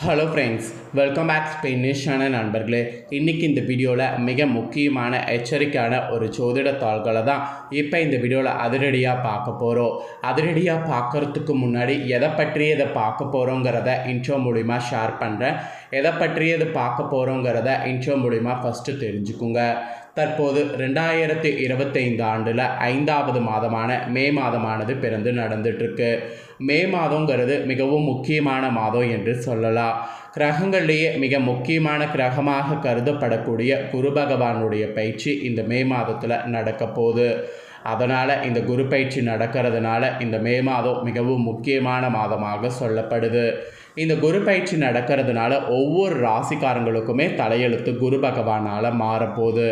Hello friends welcome back ஸ்பெயினிஷான நண்பர்களே. இன்றைக்கி இந்த வீடியோவில் மிக முக்கியமான எச்சரிக்கையான ஒரு ஜோதிட தாள்களை தான் இப்போ இந்த வீடியோவில் அதிரடியாக பார்க்க போகிறோம் அதிரடியாக பார்க்கறதுக்கு முன்னாடி எதை பற்றி இதை பார்க்க போகிறோங்கிறத இன்ட்ரோ மூலிமா ஷேர் பண்ணுறேன் எதை பற்றியது பார்க்க போகிறோங்கிறத இன்ஷோ மூலிமா ஃபஸ்ட்டு தெரிஞ்சுக்குங்க. தற்போது ரெண்டாயிரத்தி இருபத்தைந்து ஆண்டில் ஐந்தாவது மாதமான மே மாதமானது பிறந்து நடந்துட்டுருக்கு. மே மாதங்கிறது மிகவும் முக்கியமான மாதம் என்று சொல்லலாம். கிரகங்கள்லேயே மிக முக்கியமான கிரகமாக கருதப்படக்கூடிய குரு பகவானுடைய பயிற்சி இந்த மே மாதத்தில் நடக்க போகுது அதனால் இந்த குரு பயிற்சி நடக்கிறதுனால இந்த மே மாதம் மிகவும் முக்கியமான மாதமாக சொல்லப்படுது. இந்த குரு பயிற்சி நடக்கிறதுனால ஒவ்வொரு ராசிக்காரங்களுக்குமே தலையெழுத்து குரு பகவானால் மாறப்போகுது.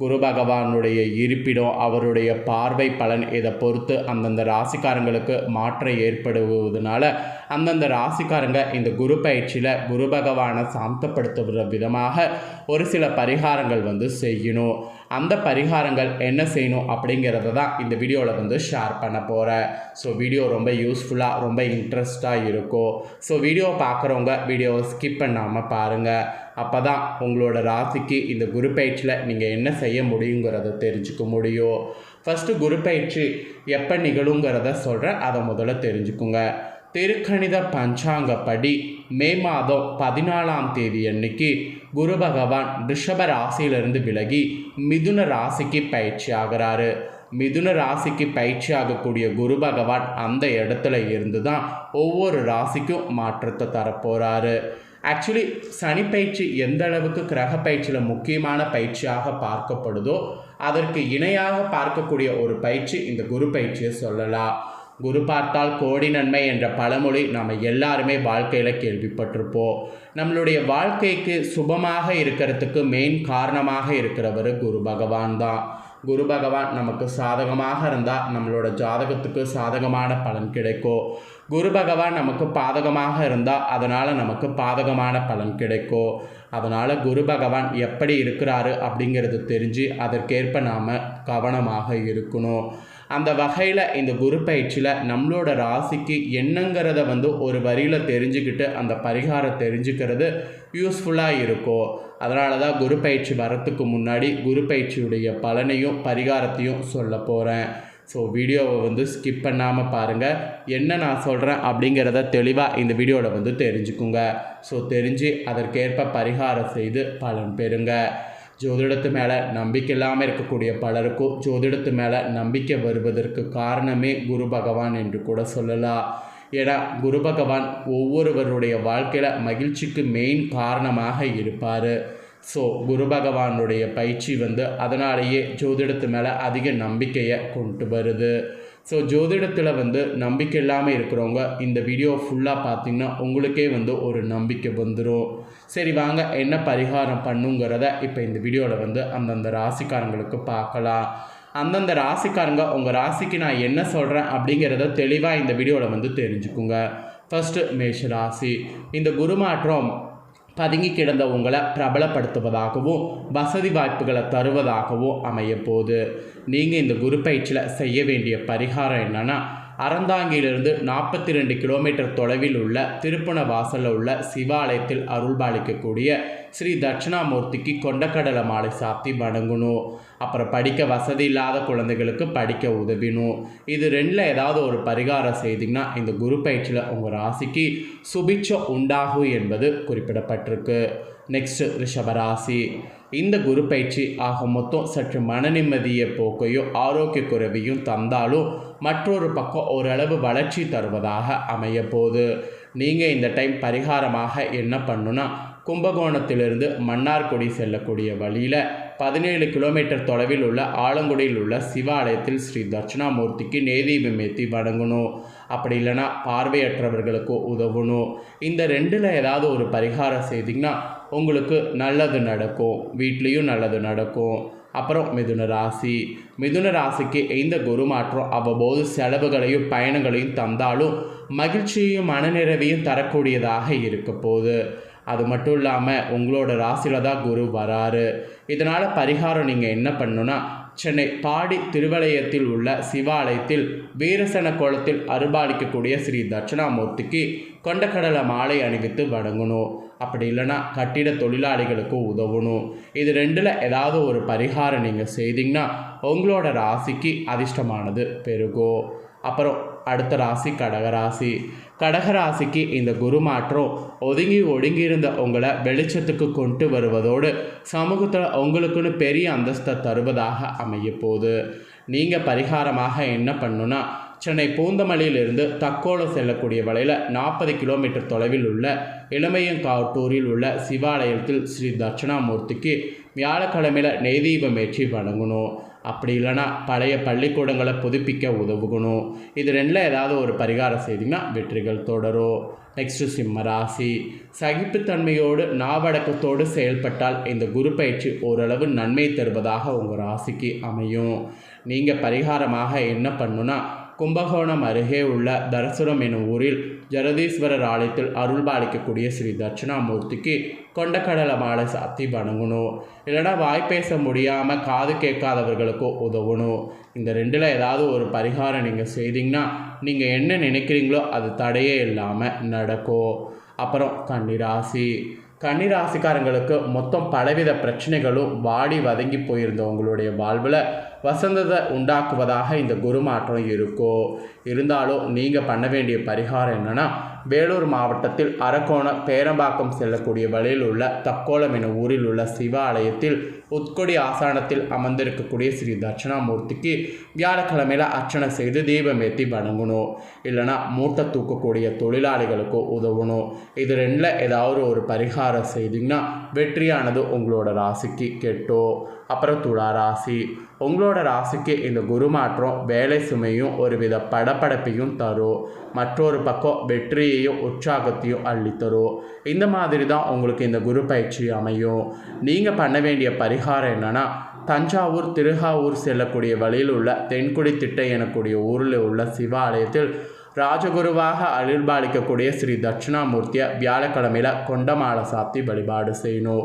குரு பகவானுடைய இருப்பிடம் அவருடைய பார்வை பலன் இதை பொறுத்து அந்தந்த ராசிக்காரங்களுக்கு மாற்றம் ஏற்படுவதனால அந்தந்த ராசிக்காரங்க இந்த குரு பயிற்சியில் குரு பகவானை சாந்தப்படுத்துகிற விதமாக ஒரு சில பரிகாரங்கள் வந்து செய்யணும். அந்த பரிகாரங்கள் என்ன செய்யணும் அப்படிங்கிறத தான் இந்த வீடியோவில் வந்து ஷேர் பண்ண போகிறேன் ஸோ வீடியோ ரொம்ப யூஸ்ஃபுல்லாக ரொம்ப இன்ட்ரெஸ்டாக இருக்கும். ஸோ வீடியோ பார்க்குறவங்க வீடியோவை ஸ்கிப் பண்ணாமல் பாருங்கள் அப்போ தான் உங்களோட ராசிக்கு இந்த குரு பயிற்சியில் நீங்கள் என்ன செய்ய முடியுங்கிறத தெரிஞ்சுக்க முடியும். ஃபஸ்ட்டு குரு பயிற்சி எப்போ நிகழுங்கிறத சொல்கிறேன் அதை முதல்ல தெரிஞ்சுக்குங்க. திருக்கணித பஞ்சாங்கப்படி மே மாதம் பதினாலாம் தேதி அன்னைக்கு குரு பகவான் ரிஷப ராசியிலிருந்து விலகி மிதுன ராசிக்கு பயிற்சி ஆகிறாரு. மிதுன ராசிக்கு பயிற்சி ஆகக்கூடிய குரு பகவான் அந்த இடத்துல இருந்து தான் ஒவ்வொரு ராசிக்கும் மாற்றத்தை தரப்போகிறாரு ஆக்சுவலி சனி பயிற்சி எந்த அளவுக்கு கிரக பயிற்சியில் முக்கியமான பயிற்சியாக பார்க்கப்படுதோ அதற்கு இணையாக பார்க்கக்கூடிய ஒரு பயிற்சி இந்த குரு பயிற்சியை சொல்லலாம். குரு பார்த்தால் கோடி நன்மை என்ற பழமொழி நம்ம எல்லாருமே வாழ்க்கையில் கேள்விப்பட்டிருப்போம். நம்மளுடைய வாழ்க்கைக்கு சுபமாக இருக்கிறதுக்கு மெயின் காரணமாக இருக்கிறவர் குரு பகவான் தான். குரு பகவான் நமக்கு சாதகமாக இருந்தால் நம்மளோட ஜாதகத்துக்கு சாதகமான பலன் கிடைக்கும். குரு பகவான் நமக்கு பாதகமாக இருந்தால் அதனால் நமக்கு பாதகமான பலன் கிடைக்கும். அதனால் குரு பகவான் எப்படி இருக்கிறாரு அப்படிங்கிறது தெரிஞ்சு அதற்கேற்ப நாம் கவனமாக இருக்கணும். அந்த வகையில் இந்த குரு பயிற்சியில் நம்மளோட ராசிக்கு என்னங்கிறத வந்து ஒரு வரியில் தெரிஞ்சுக்கிட்டு அந்த பரிகாரம் தெரிஞ்சுக்கிறது யூஸ்ஃபுல்லாக இருக்கும். அதனால தான் குரு பயிற்சி வரத்துக்கு முன்னாடி குரு பயிற்சியுடைய பலனையும் பரிகாரத்தையும் சொல்ல போகிறேன் ஸோ வீடியோவை வந்து ஸ்கிப் பண்ணாமல் பாருங்கள் என்ன நான் சொல்கிறேன் அப்படிங்கிறத தெளிவாக இந்த வீடியோவில் வந்து தெரிஞ்சுக்குங்க. ஸோ தெரிஞ்சு அதற்கேற்ப பரிகாரம் செய்து பலன் பெறுங்க. ஜோதிடத்து மேலே நம்பிக்கை இல்லாமல் இருக்கக்கூடிய பலருக்கும் ஜோதிடத்து மேலே நம்பிக்கை வருவதற்கு காரணமே குரு பகவான் என்று கூட சொல்லலாம். ஏன்னா குரு பகவான் ஒவ்வொருவருடைய வாழ்க்கையில் மகிழ்ச்சிக்கு மெயின் காரணமாக இருப்பார். ஸோ குரு பகவானுடைய பயிற்சி வந்து அதனாலேயே ஜோதிடத்து மேலே அதிக நம்பிக்கையை கொண்டு வருது. ஸோ ஜோதிடத்தில் வந்து நம்பிக்கை இல்லாமல் இருக்கிறவங்க இந்த வீடியோ ஃபுல்லாக பார்த்திங்கன்னா உங்களுக்கே வந்து ஒரு நம்பிக்கை வந்துடும் சரி வாங்க என்ன பரிகாரம் பண்ணுங்கிறத இப்போ இந்த வீடியோவில் வந்து அந்தந்த ராசிக்காரங்களுக்கு பார்க்கலாம். அந்தந்த ராசிக்காரங்க உங்கள் ராசிக்கு நான் என்ன சொல்கிறேன் அப்படிங்கிறத தெளிவாக இந்த வீடியோவில் வந்து தெரிஞ்சுக்குங்க. ஃபஸ்ட்டு மேஷ ராசி. இந்த குருமாற்றம் பதுங்கி கிடந்த உங்களை பிரபலப்படுத்துவதாகவும் வசதி வாய்ப்புகளை தருவதாகவும் அமைய போகுது. நீங்கள் இந்த குரு பயிற்சியில் செய்ய வேண்டிய பரிகாரம் என்னென்னா அறந்தாங்கியிலிருந்து நாற்பத்தி ரெண்டு கிலோமீட்டர் தொலைவில் உள்ள திருப்பண வாசலில் உள்ள சிவாலயத்தில் அருள்பாலிக்கக்கூடிய ஸ்ரீ தட்சிணாமூர்த்திக்கு கொண்டக்கடலை மாலை சாத்தி வணங்கணும் அப்புறம் படிக்க வசதி இல்லாத குழந்தைகளுக்கு படிக்க உதவிணும் இது ரெண்டில் ஏதாவது ஒரு பரிகாரம் செய்திங்கன்னா இந்த குரு பயிற்சியில் உங்கள் ராசிக்கு சுபிட்சம் உண்டாகும் என்பது குறிப்பிடப்பட்டிருக்கு. நெக்ஸ்ட் ரிஷபராசி இந்த குரு பயிற்சி ஆக மொத்தம் சற்று மன நிம்மதியை போக்கையும் ஆரோக்கிய குறைவையும் தந்தாலும் மற்றொரு பக்கம் ஓரளவு வளர்ச்சி தருவதாக அமைய போகுது நீங்கள் இந்த டைம் பரிகாரமாக என்ன பண்ணுன்னா கும்பகோணத்திலிருந்து மன்னார்குடி செல்லக்கூடிய வழியில் பதினேழு கிலோமீட்டர் தொலைவில் உள்ள ஆலங்குடியில் உள்ள சிவாலயத்தில் ஸ்ரீ தட்சிணாமூர்த்திக்கு நேதீபம் ஏற்றி வணங்கணும். அப்படி இல்லைன்னா பார்வையற்றவர்களுக்கு உதவணும். இந்த ரெண்டில் ஏதாவது ஒரு பரிகாரம் செய்திங்கன்னா உங்களுக்கு நல்லது நடக்கும். வீட்லேயும் நல்லது நடக்கும். அப்புறம் மிதுன ராசி. மிதுன ராசிக்கு எந்த குரு மாற்றம் அவ்வப்போது செலவுகளையும் பயணங்களையும் தந்தாலும் மகிழ்ச்சியையும் மனநிறைவையும் தரக்கூடியதாக இருக்க போகுது அது மட்டும் இல்லாமல் உங்களோட ராசியில் தான் குரு வராரு. இதனால் பரிகாரம் நீங்கள் என்ன பண்ணணுன்னா சென்னை பாடி திருவலயத்தில் உள்ள சிவாலயத்தில் வீரசன கோலத்தில் அருபாலிக்கக்கூடிய ஸ்ரீ தட்சிணாமூர்த்திக்கு கொண்டக்கடலை மாலை அணிவித்து வணங்கணும். அப்படி இல்லைன்னா கட்டிட தொழிலாளிகளுக்கு உதவணும். இது ரெண்டில் ஏதாவது ஒரு பரிகாரம் நீங்கள் செய்தீங்கன்னா உங்களோட ராசிக்கு அதிர்ஷ்டமானது பெருகும். அப்புறம் அடுத்த ராசி கடகராசி கடகராசிக்கு இந்த குரு மாற்றம் ஒதுங்கி ஒடுங்கி இருந்த உங்களை வெளிச்சத்துக்கு கொண்டு வருவதோடு சமூகத்தில் உங்களுக்குன்னு பெரிய அந்தஸ்தை தருவதாக அமைய போகுது. நீங்கள் பரிகாரமாக என்ன பண்ணுன்னா சென்னை பூந்தமல்லியிலிருந்து தக்கோலம் செல்லக்கூடிய வழியில் நாற்பது கிலோமீட்டர் தொலைவில் உள்ள இளமையங்காட்டூரில் உள்ள சிவாலயத்தில் ஸ்ரீ தட்சிணாமூர்த்திக்கு வியாழக்கிழமையில் நெய்தீபம் ஏற்றி வணங்கணும். அப்படி இல்லைன்னா பழைய பள்ளிக்கூடங்களை புதுப்பிக்க உதவுகணும். இது ரெண்டில் ஏதாவது ஒரு பரிகாரம் செய்திங்கன்னா வெற்றிகள் தொடரும். நெக்ஸ்ட்டு சிம்ம ராசி. சகிப்புத்தன்மையோடு நாவடக்கத்தோடு செயல்பட்டால் இந்த குரு பயிற்சி ஓரளவு நன்மை தருவதாக உங்கள் ராசிக்கு அமையும். நீங்கள் பரிகாரமாக என்ன பண்ணுன்னா கும்பகோணம் அருகே உள்ள தரசுரம் எனும் ஊரில் ஜெகதீஸ்வரர் ஆலயத்தில் அருள்பாலிக்கக்கூடிய ஸ்ரீ தட்சிணாமூர்த்திக்கு கொண்டக்கடலை மாலை சாத்தி வணங்கணும் இல்லைனா வாய் பேச முடியாமல் காது கேட்காதவர்களுக்கும் உதவணும் இந்த ரெண்டில் ஏதாவது ஒரு பரிகாரம் நீங்கள் செய்தீங்கன்னா நீங்கள் என்ன நினைக்கிறீங்களோ அது தடையே இல்லாமல் நடக்கும் அப்புறம் கன்னிராசி கன்னிராசிக்காரங்களுக்கு மொத்தம் பலவித பிரச்சனைகளும் வாடி வதங்கி போயிருந்தவங்களுடைய வாழ்வில் வசந்தத்தை உண்டாக்குவதாக இந்த குரு மாற்றம் இருக்கும் இருந்தாலும் நீங்கள் பண்ண வேண்டிய பரிகாரம் என்னென்னா வேலூர் மாவட்டத்தில் அரக்கோணம் பேரம்பாக்கம் செல்லக்கூடிய வழியில் உள்ள தக்கோலம் என ஊரில் உள்ள சிவ ஆலயத்தில் உட்கொடி ஆசானத்தில் அமர்ந்திருக்கக்கூடிய ஸ்ரீ தட்சிணாமூர்த்திக்கு வியாழக்கிழமையில் அர்ச்சனை செய்து தீபம் ஏற்றி வணங்கணும் இல்லைனா மூட்டை தூக்கக்கூடிய தொழிலாளிகளுக்கோ உதவணும் இது ரெண்டில் ஏதாவது ஒரு பரிகாரம் செய்தீங்கன்னா வெற்றியானது உங்களோட ராசிக்கு கெட்டோ அப்புறம் துளா ராசி. உங்களோட ராசிக்கு இந்த குரு மாற்றம் வேலை சுமையும் ஒருவித படப்படப்பையும் தரும். மற்றொரு பக்கம் வெற்றி வெற்றியையும் உற்சாகத்தையும் அள்ளித்தரும் இந்த மாதிரி தான் உங்களுக்கு இந்த குரு பயிற்சி அமையும். நீங்கள் பண்ண வேண்டிய பரிகாரம் என்னென்னா தஞ்சாவூர் திருகாவூர் செல்லக்கூடிய வழியில் உள்ள தென்குடி திட்டை எனக்கூடிய ஊரில் உள்ள சிவாலயத்தில் ராஜகுருவாக அருள்பாலிக்கக்கூடிய ஸ்ரீ தட்சிணாமூர்த்தியை வியாழக்கிழமையில் கொண்டமாலை சாத்தி வழிபாடு செய்யணும்.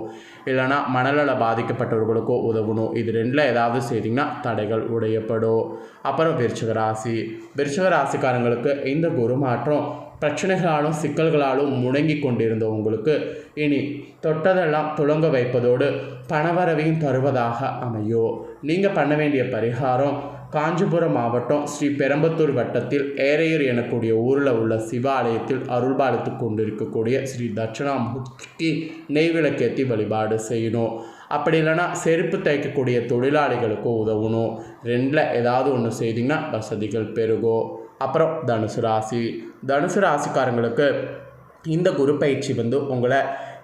இல்லைனா மணலில் பாதிக்கப்பட்டவர்களுக்கோ உதவணும். இது ரெண்டில் ஏதாவது செய்திங்கன்னா தடைகள் உடையப்படும். அப்புறம் விருச்சக ராசி. விருச்சக ராசிக்காரங்களுக்கு இந்த குரு மாற்றம் பிரச்சனைகளாலும் சிக்கல்களாலும் முடங்கி கொண்டிருந்த உங்களுக்கு இனி தொட்டதெல்லாம் துளங்க வைப்பதோடு பணவரவையும் தருவதாக அமையும் நீங்கள் பண்ண வேண்டிய பரிகாரம் காஞ்சிபுரம் மாவட்டம் ஸ்ரீ பெரம்பத்தூர் வட்டத்தில் ஏரையூர் எனக்கூடிய ஊரில் உள்ள சிவாலயத்தில் அருள்பாலித்து கொண்டிருக்கக்கூடிய ஸ்ரீ தட்சிணாமூர்த்திக்கு நெய்விளக்கேற்றி வழிபாடு செய்யணும். அப்படி இல்லைன்னா செருப்பு தைக்கக்கூடிய தொழிலாளிகளுக்கும் உதவணும். ரெண்டில் ஏதாவது ஒன்று செய்திங்கன்னா வசதிகள் பெருகும் அப்புறம் தனுசு ராசி. தனுசு ராசிக்காரங்களுக்கு இந்த குரு பயிற்சி வந்து உங்களை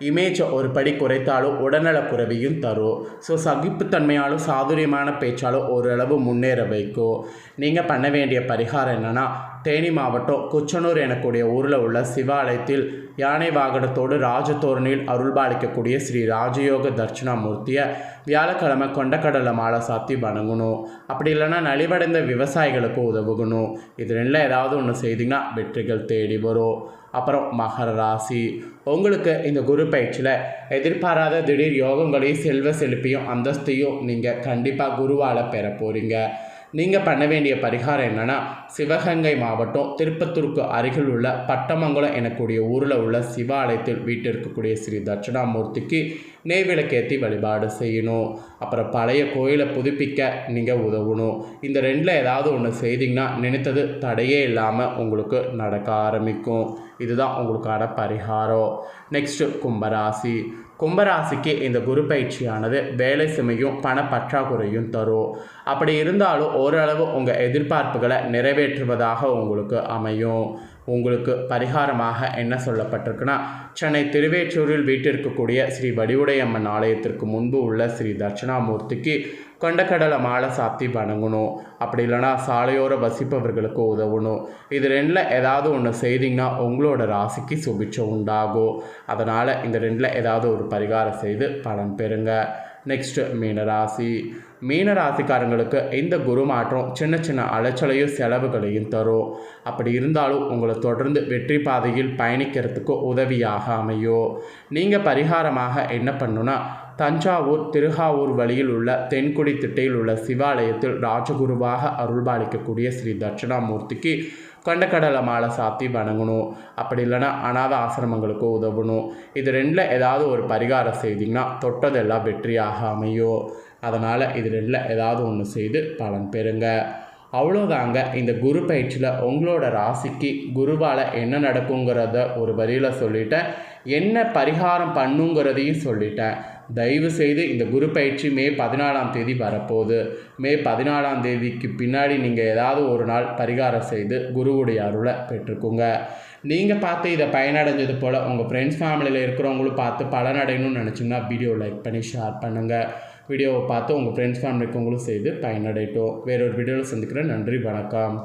இமேஜை ஒரு படி குறைத்தாலும் உடல்நலக்குறைவையும் தரும் ஸோ சகிப்புத்தன்மையாலும் சாதுரியமான பேச்சாலும் ஓரளவு முன்னேற வைக்கும் நீங்கள் பண்ண வேண்டிய பரிகாரம் என்னென்னா தேனி மாவட்டம் குச்சனூர் எனக்கூடிய ஊரில் உள்ள சிவாலயத்தில் யானை வாகனத்தோடு ராஜதோரணியில் அருள்பாலிக்கக்கூடிய ஸ்ரீ ராஜயோக தட்சிணாமூர்த்தியை வியாழக்கிழமை கொண்டக்கடலை மாலை சாத்தி வணங்கணும். அப்படி இல்லைன்னா நலிவடைந்த விவசாயிகளுக்கு உதவுகணும். இது ரெண்டில் ஏதாவது ஒன்று செய்திங்கன்னா வெற்றிகள் தேடி வரும். அப்புறம் மகர ராசி. உங்களுக்கு இந்த குரு பயிற்சியில் எதிர்பாராத திடீர் யோகங்களையும் செல்வ செழிப்பையும் அந்தஸ்தையும் நீங்கள் கண்டிப்பாக குருவால் பெற போகிறீங்க நீங்கள் பண்ண வேண்டிய பரிகாரம் என்னென்னா சிவகங்கை மாவட்டம் திருப்பத்தூருக்கு அருகில் உள்ள பட்டமங்கலம் எனக்கூடிய ஊரில் உள்ள சிவாலயத்தில் வீட்டில் இருக்கக்கூடிய ஸ்ரீ தட்சிணாமூர்த்திக்கு நெய் விளக்கேற்றி வழிபாடு செய்யணும். அப்புறம் பழைய கோயிலை புதுப்பிக்க நீங்கள் உதவணும். இந்த ரெண்டில் ஏதாவது ஒன்று செய்திங்கன்னா நினைத்தது தடையே இல்லாமல் உங்களுக்கு நடக்க ஆரம்பிக்கும். இதுதான் உங்களுக்கான பரிகாரம். நெக்ஸ்ட்டு கும்பராசி. கும்பராசிக்கு இந்த குரு பயிற்சியானது வேலை சுமையும் பண பற்றாக்குறையும் தரும். அப்படி இருந்தாலும் ஓரளவு உங்கள் எதிர்பார்ப்புகளை நிறைவேற்றுவதாக உங்களுக்கு அமையும். உங்களுக்கு பரிகாரமாக என்ன சொல்லப்பட்டிருக்குன்னா சென்னை திருவேற்றூரில் வீட்டிற்கக்கூடிய ஸ்ரீ வடிவுடையம்மன் ஆலயத்திற்கு முன்பு உள்ள ஸ்ரீ தட்சிணாமூர்த்திக்கு கொண்டக்கடலை மாலை சாத்தி வணங்கணும். அப்படி இல்லைனா சாலையோர வசிப்பவர்களுக்கு உதவணும். இது ரெண்டில் ஏதாவது ஒன்று செய்திங்கன்னா உங்களோட ராசிக்கு சுபிச்சம் உண்டாகும். அதனால் இந்த ரெண்டில் ஏதாவது ஒரு பரிகாரம் செய்து பலன் பெறுங்க. நெக்ஸ்ட்டு மீனராசி. மீன ராசிக்காரங்களுக்கு இந்த குரு மாற்றம் சின்ன சின்ன அலைச்சலையும் செலவுகளையும் தரும். அப்படி இருந்தாலும் உங்களை தொடர்ந்து வெற்றி பாதையில் பயணிக்கிறதுக்கு உதவியாக அமையும் நீங்கள் பரிகாரமாக என்ன பண்ணுன்னா தஞ்சாவூர் திருகாவூர் வழியில் உள்ள தென்குடி திட்டையில் உள்ள சிவாலயத்தில் ராஜகுருவாக அருள்பாலிக்கக்கூடிய ஸ்ரீ தட்சிணாமூர்த்திக்கு கண்டக்கடலை மாலை சாத்தி வணங்கணும். அப்படி இல்லைன்னா அனாத ஆசிரமங்களுக்கு உதவணும். இது ரெண்டில் ஏதாவது ஒரு பரிகாரம் செய்திங்கன்னா தொட்டதெல்லாம் வெற்றியாக அமையும். அதனால் இது ரெண்டில் ஏதாவது ஒன்று செய்து பலன் பெறுங்க. அவ்வளோதாங்க இந்த குரு பயிற்சியில் உங்களோட ராசிக்கு குருவால் என்ன நடக்குங்கிறத ஒரு வரியில் சொல்லிட்டேன். என்ன பரிகாரம் பண்ணுங்கிறதையும் சொல்லிட்டேன். தயவு செய்து இந்த குரு பயிற்சி மே பதினாலாம் தேதி வரப்போகுது. மே பதினாலாம் தேதிக்கு பின்னாடி நீங்கள் ஏதாவது ஒரு நாள் பரிகாரம் செய்து குருவுடைய அருளை பெற்றுக்கோங்க. நீங்கள் பார்த்து இதை பயனடைஞ்சது போல் உங்கள் ஃப்ரெண்ட்ஸ் ஃபேமிலியில் இருக்கிறவங்களும் பார்த்து பலனடையணும்னு நினச்சிங்கன்னா வீடியோ லைக் பண்ணி ஷேர் பண்ணுங்கள் வீடியோவை பார்த்து உங்கள் ஃப்ரெண்ட்ஸ் ஃபேமிலிக்கு உங்களும் செய்து பயனடையட்டும். வேறொரு வீடியோவில் சந்திக்கிறேன். நன்றி வணக்கம்.